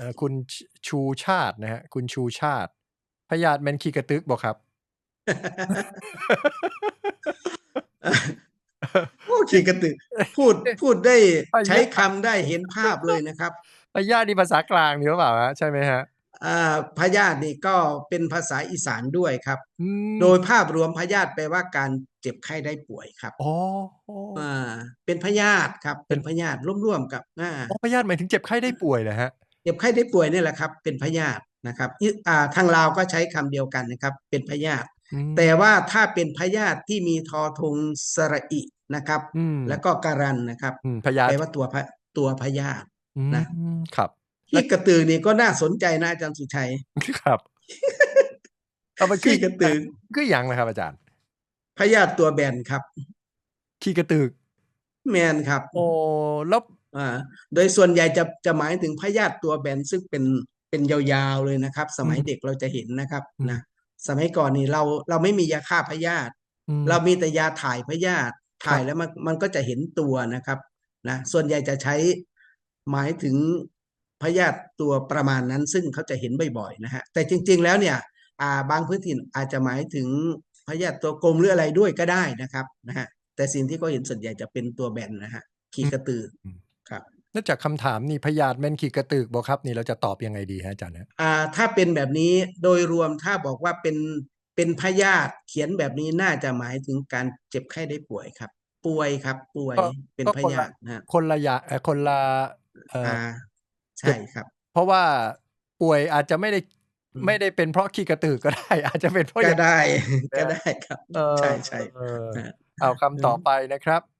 เอ่อคุณชชูชาตินะฮะคุณชูชาติพยาธิแมนขี้กระตึกบอกครับ โอ้ขี่กระตือพูดพูดได้พยาใช้คำได้เห็นภาพเลยนะครับพยาธินี่ภาษากลางนี่หรือเปล่าฮะใช่ไหมฮะอ่าพยาธินี่ก็เป็นภาษาอีสานด้วยครับ อืมโดยภาพรวมพยาธิแปลว่าการเจ็บไข้ได้ป่วยครับอ๋ออ๋ออ่าเป็นพยาธิครับ เป็นพยาธิร่วมๆกับอ่าอ๋อพยาธิหมายถึงเจ็บไข้ได้ป่วยเหรอฮะ เจ็บไข้ได้ป่วยนี่แหละครับ เป็นพยาธินะครับอิอ่าทางลาวก็ใช้คำเดียวกันนะครับ เป็นพยาธิอืมแต่ว่าถ้าเป็นพยาธิที่มีทอทงสระอินะครับอืมแล้วก็การันนะครับอืมพยาธิแปลว่าตัวพะตัวพยาธิอืมนะครับขี้กระตือนี่ก็น่าสนใจนะอาจารย์สุชัยครับเอาไปขี้ขี้กระตือคืออย่างนะครับ อาจารย์พยาธิตัวแบนครับ ขี้กระตึกแมนครับ โอ้แล้วอ่า โดยส่วนใหญ่จะจะหมายถึงพยาธิตัวแบนซึ่งเป็นเป็นยาวๆเลยนะครับ สมัยเด็กเราจะเห็นนะครับนะสมัยก่อนนี่เราเราไม่มียาฆ่าพยาธิอืมเรามีแต่ยาถ่ายพยาธิถ่ายแล้วมันมันก็จะเห็นตัวนะครับนะส่วนใหญ่จะใช้หมายถึงพยาธิตัวประมาณนั้น ซึ่งเขาจะเห็นบ่อยๆนะฮะแต่จริง ๆ แล้วเนี่ยอ่าบางพื้นที่อาจจะหมายถึงพยาธิตัวกลมหรืออะไรด้วยก็ได้นะครับนะฮะแต่สิ่งที่เขาเห็นส่วนใหญ่จะเป็นตัวแบนนะฮะขีกระตืออม ครับแล้วจากคำถามนี่พยาธิแม่นขี้กระตึกบอกครับนี่เราจะตอบยังไงดีฮะอาจารย์ฮะอ่าถ้าเป็นแบบนี้โดยรวมถ้าบอกว่าเป็นเป็นพยาธิเขียนแบบนี้น่าจะหมายถึงการเจ็บไข้ได้ป่วยครับ ป่วยครับ ป่วยก็เป็นก็พคนละยาธินะฮะคนละอยางเอ่อคนละเอ่ออ่าอใช่ครับ เพราะว่าป่วยอาจจะไม่ได้อืมไม่ได้เป็นเพราะขี้กระตือก็ได้ อาจจะเป็นเพราะอก็ย่างได้อื่นก็ได้ครับเออใช่ใช่เออนะฮะเอาคำต่อไปนะครับ